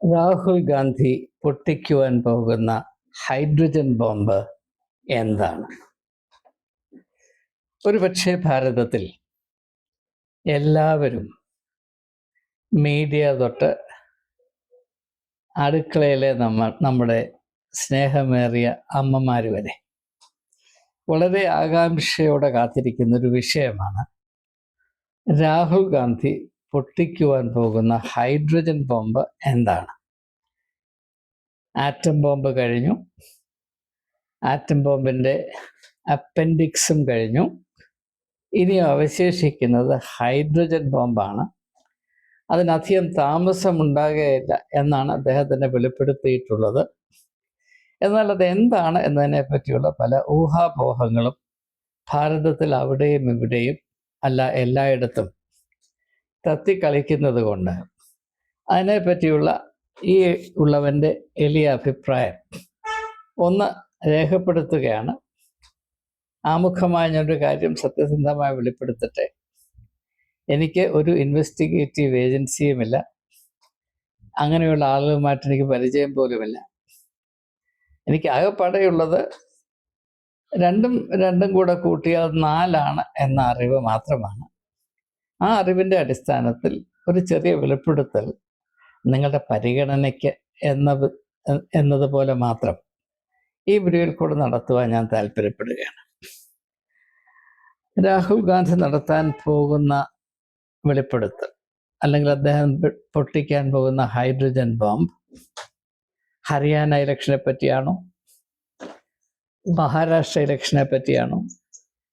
രാഹുൽ ഗാന്ധി പൊട്ടിക്കുവാൻ പോകുന്ന hydrogen bomb എന്താണ്? ഒരുപക്ഷെ ഭാരതത്തിൽ എല്ലാവരും മീഡിയ തൊട്ട് അടുക്കളയിലെ നമ്മ നമ്മുടെ സ്നേഹമേറിയ അമ്മമാർ വരെ വളരെ ആകാംക്ഷയോടെ കാത്തിരിക്കുന്ന ഒരു വിഷയമാണ് രാഹുൽ ഗാന്ധി പൊട്ടിക്കുവാൻ പോകുന്ന ഹൈഡ്രജൻ ബോംബ് എന്താണ്? ആറ്റം ബോംബ് കഴിഞ്ഞു. ആറ്റം ബോംബിന്റെ അപ്പൻഡിക്സും കഴിഞ്ഞു. ഇനി അവശേഷിക്കുന്നത് ഹൈഡ്രജൻ ബോംബാണ്. അതിനധികം താമസമുണ്ടാകുകയില്ല എന്നാണ് അദ്ദേഹത്തിനെ വെളിപ്പെടുത്തിയിട്ടുള്ളത്. എന്നാൽ അത് എന്താണ് എന്നതിനെ പറ്റിയുള്ള പല ഊഹാപോഹങ്ങളും ഭാരതത്തിൽ അവിടെയും ഇവിടെയും അല്ല എല്ലായിടത്തും. തത്തിക്കളിക്കുന്നത് കൊണ്ട് അതിനെപ്പറ്റിയുള്ള ഈ ഉള്ളവന്റെ എളിയ അഭിപ്രായം. ഒന്ന് രേഖപ്പെടുത്തുകയാണ്. ആമുഖമായ ഞാനൊരു കാര്യം സത്യസന്ധമായി വെളിപ്പെടുത്തട്ടെ. എനിക്ക് ഒരു ഇൻവെസ്റ്റിഗേറ്റീവ് ഏജൻസിയുമില്ല അങ്ങനെയുള്ള ആളുകളുമായിട്ട് എനിക്ക് പരിചയം പോലുമില്ല എനിക്ക് ആകെപ്പാടെയുള്ളത് രണ്ടും രണ്ടും കൂടെ കൂട്ടിയാൽ നാലാണ് എന്ന അറിവ് മാത്രമാണ്. ആ അറിവിന്റെ അടിസ്ഥാനത്തിൽ ഒരു ചെറിയ വെളിപ്പെടുത്തൽ നിങ്ങളുടെ പരിഗണനയ്ക്ക് എന്ന എന്നതുപോലെ മാത്രം ഈ വീഡിയോയിൽ കൂടെ നടത്തുവാൻ ഞാൻ താല്പര്യപ്പെടുകയാണ്. രാഹുൽ ഗാന്ധി നടത്താൻ പോകുന്ന വെളിപ്പെടുത്തൽ അല്ലെങ്കിൽ അദ്ദേഹം പൊട്ടിക്കാൻ പോകുന്ന ഹൈഡ്രജൻ ബോംബ് ഹരിയാന ഇലക്ഷനെ പറ്റിയാണോ? മഹാരാഷ്ട്ര ഇലക്ഷനെ പറ്റിയാണോ?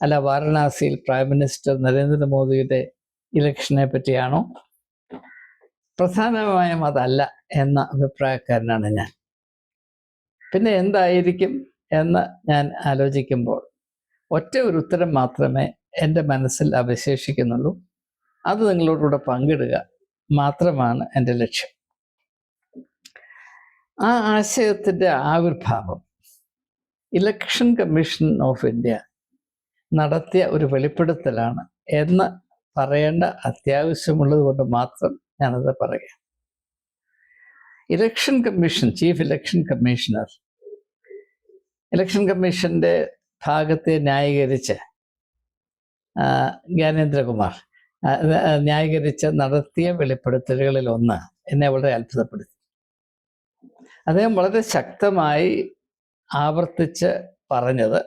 അല്ല വാരണാസിയിൽ പ്രൈം മിനിസ്റ്റർ നരേന്ദ്രമോദിയുടെ ഇലക്ഷനെ പറ്റിയാണോ? പ്രധാനമായും അതല്ല എന്ന അഭിപ്രായക്കാരനാണ് ഞാൻ. പിന്നെ എന്തായിരിക്കും എന്ന് ഞാൻ ആലോചിക്കുമ്പോൾ ഒറ്റ ഒരു ഉത്തരം മാത്രമേ എന്റെ മനസ്സിൽ അവശേഷിക്കുന്നുള്ളൂ. അത് നിങ്ങളോടുകൂടെ പങ്കിടുക മാത്രമാണ് എന്റെ ലക്ഷ്യം. ആ ആശയത്തിന്റെ ആവിർഭാവം. ഇലക്ഷൻ കമ്മീഷൻ ഓഫ് ഇന്ത്യ നടത്തിയ ഒരു വെളിപ്പെടുത്തലാണ് എന്ന് പറയേണ്ട അത്യാവശ്യമുള്ളത് കൊണ്ട് മാത്രം ഞാനത് പറയാം. Election commission chief election commissioner election കമ്മീഷന്റെ ഭാഗത്തെ ന്യായീകരിച്ച് ജ്ഞാനേന്ദ്രകുമാർ ന്യായീകരിച്ച് നടത്തിയ വെളിപ്പെടുത്തലുകളിൽ ഒന്ന് എന്നെ വളരെ അത്ഭുതപ്പെടുത്തി. അദ്ദേഹം വളരെ ശക്തമായി ആവർത്തിച്ച് പറഞ്ഞത്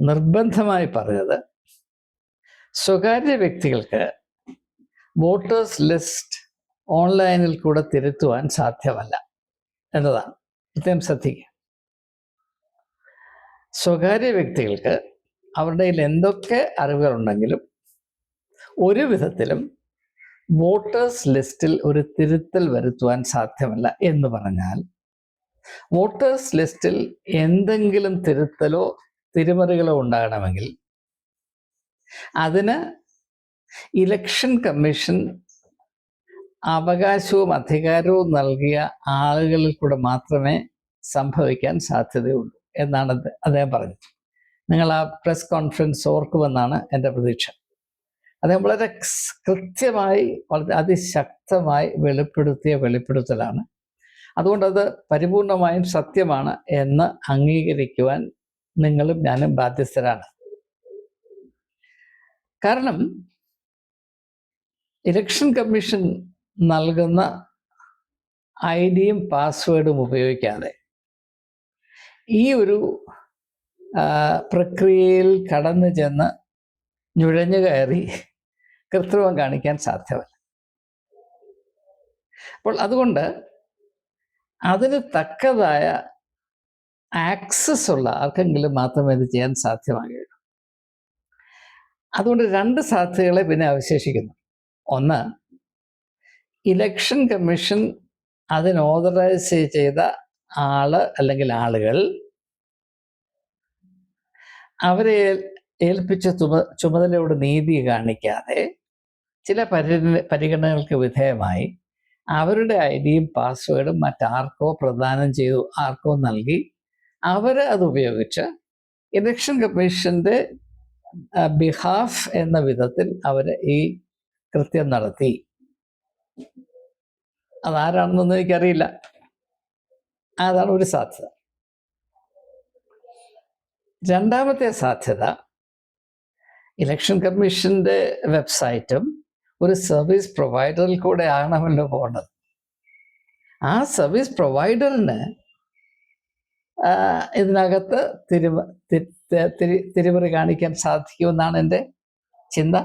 നിർബന്ധമായി പറഞ്ഞത് സ്വകാര്യ വ്യക്തികൾക്ക് വോട്ടേഴ്സ് ലിസ്റ്റ് ഓൺലൈനിൽ കൂടെ തിരുത്തുവാൻ സാധ്യമല്ല എന്നതാണ്. പ്രത്യേകം ശ്രദ്ധിക്കുക. സ്വകാര്യ വ്യക്തികൾക്ക് അവരുടെ കയ്യിൽ എന്തൊക്കെ അറിവുകളുണ്ടെങ്കിലും ഒരു വിധത്തിലും വോട്ടേഴ്സ് ലിസ്റ്റിൽ ഒരു തിരുത്തൽ വരുത്തുവാൻ സാധ്യമല്ല എന്ന് പറഞ്ഞാൽ വോട്ടേഴ്സ് ലിസ്റ്റിൽ എന്തെങ്കിലും തിരുത്തലോ തിരുമറികളോ ഉണ്ടാകണമെങ്കിൽ അതിന് ഇലക്ഷൻ കമ്മീഷൻ അവകാശവും അധികാരവും നൽകിയ ആളുകളിൽ കൂടെ മാത്രമേ സംഭവിക്കാൻ സാധ്യതയുള്ളൂ എന്നാണ് അദ്ദേഹം പറഞ്ഞത്. നിങ്ങൾ ആ പ്രസ് കോൺഫറൻസ് ഓർക്കുമെന്നാണ് എന്റെ പ്രതീക്ഷ. അദ്ദേഹം വളരെ കൃത്യമായി വളരെ അതിശക്തമായി വെളിപ്പെടുത്തിയ വെളിപ്പെടുത്തലാണ്. അതുകൊണ്ട് അത് പരിപൂർണമായും സത്യമാണ് എന്ന് അംഗീകരിക്കുവാൻ നിങ്ങളും ഞാനും ബാധ്യസ്ഥരാണ്. കാരണം ഇലക്ഷൻ കമ്മീഷൻ നൽകുന്ന ഐ ഡിയും പാസ്വേഡും ഉപയോഗിക്കാതെ ഈ ഒരു പ്രക്രിയയിൽ കടന്നു ചെന്ന് നുഴഞ്ഞു കയറി കൃത്രിമം കാണിക്കാൻ സാധ്യമല്ല. അപ്പോൾ അതുകൊണ്ട് അതിന് തക്കതായ ആക്സസ് ഉള്ള ആർക്കെങ്കിലും മാത്രമേ ഇത് ചെയ്യാൻ സാധ്യമാകുകയുള്ളൂ. അതുകൊണ്ട് രണ്ട് സാധ്യതകളെ പിന്നെ അവശേഷിക്കുന്നു. ഒന്ന് ഇലക്ഷൻ കമ്മീഷൻ അതിന് ഓതറൈസ് ചെയ്ത ആൾ അല്ലെങ്കിൽ ആളുകൾ അവരെ ഏൽപ്പിച്ച ചുമ ചുമതലയോട് നീതി കാണിക്കാതെ ചില പരി പരിഗണനകൾക്ക് വിധേയമായി അവരുടെ ഐ ഡിയും പാസ്വേഡും മറ്റാർക്കോ പ്രദാനം ചെയ്തു ആർക്കോ നൽകി അവർ അത് ഉപയോഗിച്ച് ഇലക്ഷൻ കമ്മീഷന്റെ ബിഹാഫ് എന്ന വിധത്തിൽ അവർ ഈ കൃത്യം നടത്തി. അതാരാണെന്നൊന്നും എനിക്കറിയില്ല. അതാണ് ഒരു സാധ്യത. രണ്ടാമത്തെ സാധ്യത ഇലക്ഷൻ കമ്മീഷന്റെ വെബ്സൈറ്റും ഒരു സർവീസ് പ്രൊവൈഡറിൽ കൂടെ ആണമല്ലോ പോകേണ്ടത് ആ സർവീസ് പ്രൊവൈഡറിന് ഇതിനകത്ത് തിരുമ തി- തി- തിരി- തിരിമറി കാണിക്കാൻ സാധിക്കുമെന്നാണ് എന്റെ ചിന്ത.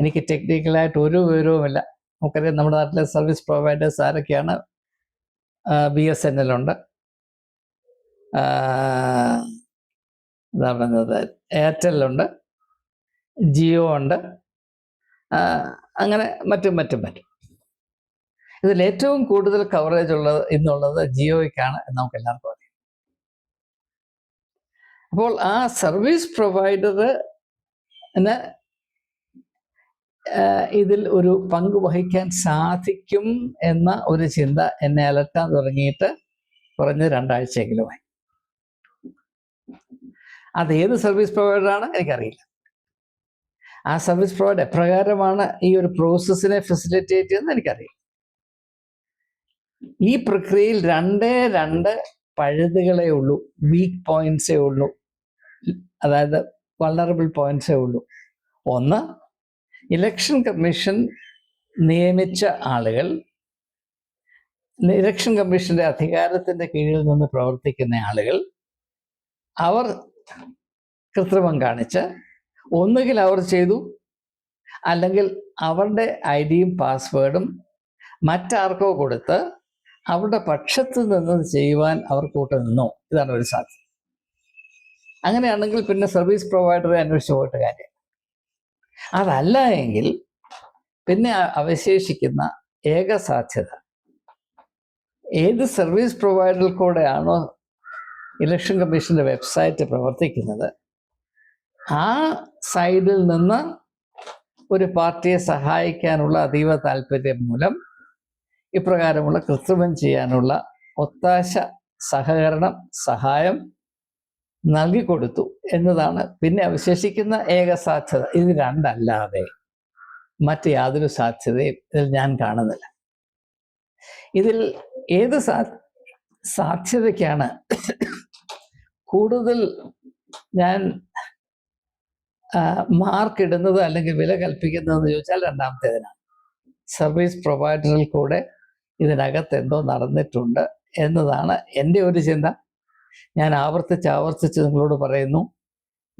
എനിക്ക് ടെക്നിക്കലായിട്ട് ഒരു വിവരവുമില്ല. നമുക്കറിയാം നമ്മുടെ നാട്ടിലെ സർവീസ് പ്രൊവൈഡേഴ്സ് ആരൊക്കെയാണ്? ബി എസ് എൻ എല്ലുണ്ട് എന്താ പറയുന്നത് എയർടെല്ലുണ്ട്. ജിയോ ഉണ്ട് അങ്ങനെ മറ്റും മറ്റും മറ്റും. ഇതിൽ ഏറ്റവും കൂടുതൽ കവറേജ് ഉള്ളത് ഇന്നുള്ളത് ജിയോയ്ക്കാണ് നമുക്ക് എല്ലാവർക്കും അറിയാം. അപ്പോൾ ആ സർവീസ് പ്രൊവൈഡറിന് ഇതിൽ ഒരു പങ്ക് വഹിക്കാൻ സാധിക്കും എന്ന ഒരു ചിന്ത എന്നെ അലട്ടാൻ തുടങ്ങിയിട്ട് കുറഞ്ഞ രണ്ടാഴ്ചയെങ്കിലുമായി. അത് ഏത് സർവീസ് പ്രൊവൈഡറാണ് എനിക്കറിയില്ല. ആ സർവീസ് പ്രൊവൈഡർ എപ്രകാരമാണ് ഈ ഒരു പ്രോസസ്സിനെ ഫെസിലിറ്റേറ്റ് ചെയ്യുന്നത് എനിക്കറിയില്ല. ഈ പ്രക്രിയയിൽ രണ്ടേ രണ്ട് പഴുതുകളേ ഉള്ളൂ വീക്ക് പോയിന്റ്സേ ഉള്ളൂ. അതായത് വൾണറബിൾ പോയിന്റ്സേ ഉള്ളൂ. ഒന്ന് ഇലക്ഷൻ കമ്മീഷൻ നിയമിച്ച ആളുകൾ ഇലക്ഷൻ കമ്മീഷന്റെ അധികാരത്തിന്റെ കീഴിൽ നിന്ന് പ്രവർത്തിക്കുന്ന ആളുകൾ അവർ കൃത്രിമം കാണിച്ച് ഒന്നുകിൽ അവർ ചെയ്തു അല്ലെങ്കിൽ അവരുടെ ഐ ഡിയും പാസ്വേഡും മറ്റാർക്കോ കൊടുത്ത് അവരുടെ പക്ഷത്ത് നിന്ന് ചെയ്യുവാൻ അവർ കൂട്ടു നിന്നോ. ഇതാണ് ഒരു സാധ്യത. അങ്ങനെയാണെങ്കിൽ പിന്നെ സർവീസ് പ്രൊവൈഡറെ അന്വേഷിച്ച് പോയിട്ട് കാര്യം. അതല്ല എങ്കിൽ പിന്നെ അവശേഷിക്കുന്ന ഏക സാധ്യത. ഏത് സർവീസ് പ്രൊവൈഡറിൽ കൂടെയാണോ ഇലക്ഷൻ കമ്മീഷന്റെ വെബ്സൈറ്റ് പ്രവർത്തിക്കുന്നത് ആ സൈഡിൽ നിന്ന് ഒരു പാർട്ടിയെ സഹായിക്കാനുള്ള അതീവ താല്പര്യം മൂലം ഇപ്രകാരമുള്ള കൃത്രിമം ചെയ്യാനുള്ള ഒത്താശ സഹകരണം സഹായം നൽകിക്കൊടുത്തു എന്നതാണ്. പിന്നെ അവശേഷിക്കുന്ന ഏക സാധ്യത. ഇത് രണ്ടല്ലാതെ മറ്റ് യാതൊരു സാധ്യതയും ഇതിൽ ഞാൻ കാണുന്നില്ല. ഇതിൽ ഏത് സാ സാധ്യതയ്ക്കാണ് കൂടുതൽ ഞാൻ മാർക്ക് ഇടുന്നത് അല്ലെങ്കിൽ വില കൽപ്പിക്കുന്നതെന്ന് ചോദിച്ചാൽ രണ്ടാമത്തേതിനാണ്. സർവീസ് പ്രൊവൈഡറിൽ കൂടെ ഇതിനകത്ത് എന്തോ നടന്നിട്ടുണ്ട് എന്നതാണ് എന്റെ ഒരു ചിന്ത. ഞാൻ ആവർത്തിച്ച് ആവർത്തിച്ച് നിങ്ങളോട് പറയുന്നു.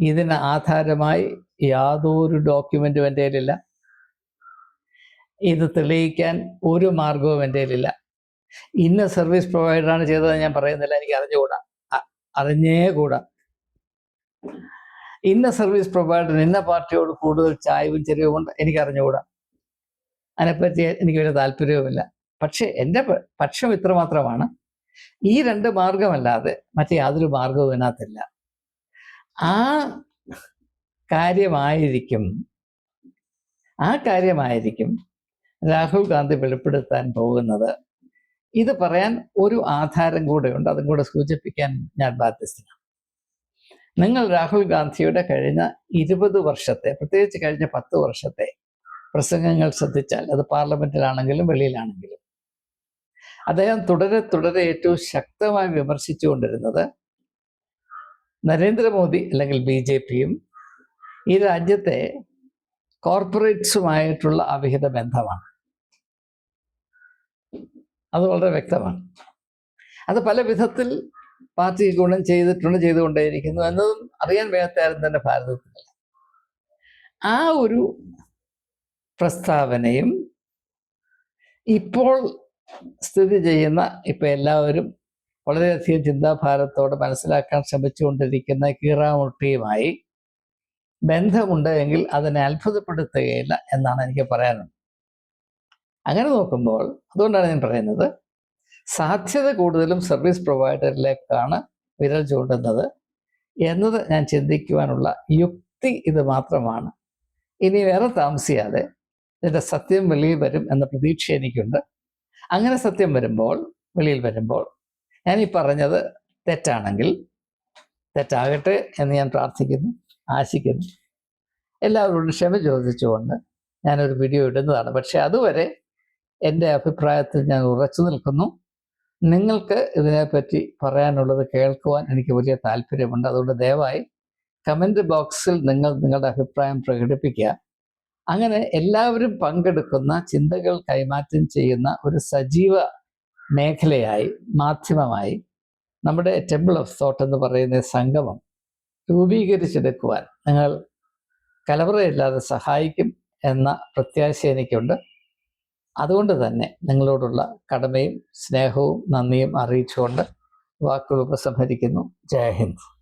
ഇതിന് ആധാരമായി യാതൊരു ഡോക്യുമെന്റും എന്റെ കയ്യിലില്ല. ഇത് തെളിയിക്കാൻ ഒരു മാർഗവും എന്റെ കയ്യിലില്ല. ഇന്ന സർവീസ് പ്രൊവൈഡറാണ് ചെയ്തത് ഞാൻ പറയുന്നില്ല. എനിക്ക് അറിഞ്ഞുകൂടാ. അറിഞ്ഞേ കൂടാ. ഇന്ന സർവീസ് പ്രൊവൈഡർ ഇന്ന പാർട്ടിയോട് കൂടുതൽ ചായവും ചെറിയവും കൊണ്ട് എനിക്ക് അറിഞ്ഞുകൂടാ. അതിനെപ്പറ്റി എനിക്ക് വലിയ താല്പര്യവുമില്ല. പക്ഷേ എന്റെ പക്ഷം ഇത്ര മാത്രമാണ് ഈ രണ്ട് മാർഗമല്ലാതെ മറ്റേ യാതൊരു മാർഗവും ഇതിനകത്തില്ല. ആ കാര്യമായിരിക്കും ആ കാര്യമായിരിക്കും രാഹുൽ ഗാന്ധി വെളിപ്പെടുത്താൻ പോകുന്നത്. ഇത് പറയാൻ ഒരു ആധാരം കൂടെയുണ്ട് അതും കൂടെ സൂചിപ്പിക്കാൻ ഞാൻ ബാധ്യസ്ഥനാണ്. നിങ്ങൾ രാഹുൽ ഗാന്ധിയുടെ കഴിഞ്ഞ ഇരുപത് വർഷത്തെ പ്രത്യേകിച്ച് കഴിഞ്ഞ പത്ത് വർഷത്തെ പ്രസംഗങ്ങൾ ശ്രദ്ധിച്ചാൽ അത് പാർലമെന്റിലാണെങ്കിലും വെളിയിലാണെങ്കിലും അദ്ദേഹം തുടരെ തുടരെ ഏറ്റവും ശക്തമായി വിമർശിച്ചുകൊണ്ടിരുന്നത് നരേന്ദ്രമോദി അല്ലെങ്കിൽ ബി ജെ പിയും ഈ രാജ്യത്തെ കോർപ്പറേറ്റ്സുമായിട്ടുള്ള അവിഹിത ബന്ധമാണ്. അത് വളരെ വ്യക്തമാണ്. അത് പല വിധത്തിൽ പാർട്ടി ഗുണം ചെയ്തിട്ടുണ്ട് ചെയ്തുകൊണ്ടേയിരിക്കുന്നു എന്നതും അറിയാൻ വയ്യാത്ത തന്നെ ഭാരതത്തിൽ ആ ഒരു പ്രസ്താവനയും ഇപ്പോൾ സ്ഥിതി ചെയ്യുന്ന ഇപ്പൊ എല്ലാവരും വളരെയധികം ചിന്താഭാരത്തോടെ മനസ്സിലാക്കാൻ ശ്രമിച്ചുകൊണ്ടിരിക്കുന്ന കീറാമുട്ടിയുമായി ബന്ധമുണ്ട് എങ്കിൽ അതിനെ അത്ഭുതപ്പെടുത്തുകയില്ല എന്നാണ് എനിക്ക് പറയാനുള്ളത്. അങ്ങനെ നോക്കുമ്പോൾ അതുകൊണ്ടാണ് ഞാൻ പറയുന്നത് സാധ്യത കൂടുതലും സർവീസ് പ്രൊവൈഡറിലേക്കാണ് വിരൽ ചൂണ്ടുന്നത് എന്നത് ഞാൻ ചിന്തിക്കുവാനുള്ള യുക്തി ഇത് മാത്രമാണ്. ഇനി വേറെ താമസിയാതെ ഇതിന്റെ സത്യം വെളിയിൽ വരും എന്ന പ്രതീക്ഷ എനിക്കുണ്ട്. അങ്ങനെ സത്യം വരുമ്പോൾ വെളിയിൽ വരുമ്പോൾ ഞാൻ ഈ പറഞ്ഞത് തെറ്റാണെങ്കിൽ തെറ്റാകട്ടെ എന്ന് ഞാൻ പ്രാർത്ഥിക്കുന്നു ആശിക്കുന്നു. എല്ലാവരോടും ക്ഷമ ചോദിച്ചുകൊണ്ട് ഞാനൊരു വീഡിയോ ഇടുന്നതാണ്. പക്ഷെ അതുവരെ എന്റെ അഭിപ്രായത്തിൽ ഞാൻ ഉറച്ചു നിൽക്കുന്നു. നിങ്ങൾക്ക് ഇതിനെപ്പറ്റി പറയാനുള്ളത് കേൾക്കുവാൻ എനിക്ക് വലിയ താല്പര്യമുണ്ട്. അതുകൊണ്ട് ദയവായി കമന്റ് ബോക്സിൽ നിങ്ങൾ നിങ്ങളുടെ അഭിപ്രായം പ്രകടിപ്പിക്കുക. അങ്ങനെ എല്ലാവരും പങ്കെടുക്കുന്ന ചിന്തകൾ കൈമാറ്റം ചെയ്യുന്ന ഒരു സജീവ മേഖലയായി മാധ്യമമായി നമ്മുടെ ടെമ്പിൾ ഓഫ് തോട്ട് എന്ന് പറയുന്ന സംഗമം രൂപീകരിച്ചെടുക്കുവാൻ നിങ്ങൾ കലവറയില്ലാതെ സഹായിക്കും എന്ന പ്രത്യാശ എനിക്കുണ്ട്. അതുകൊണ്ട് തന്നെ നിങ്ങളോടുള്ള കടമയും സ്നേഹവും നന്ദിയും അറിയിച്ചുകൊണ്ട് വാക്കുകൾ ഉപസംഹരിക്കുന്നു. ജയ ഹിന്ദ്.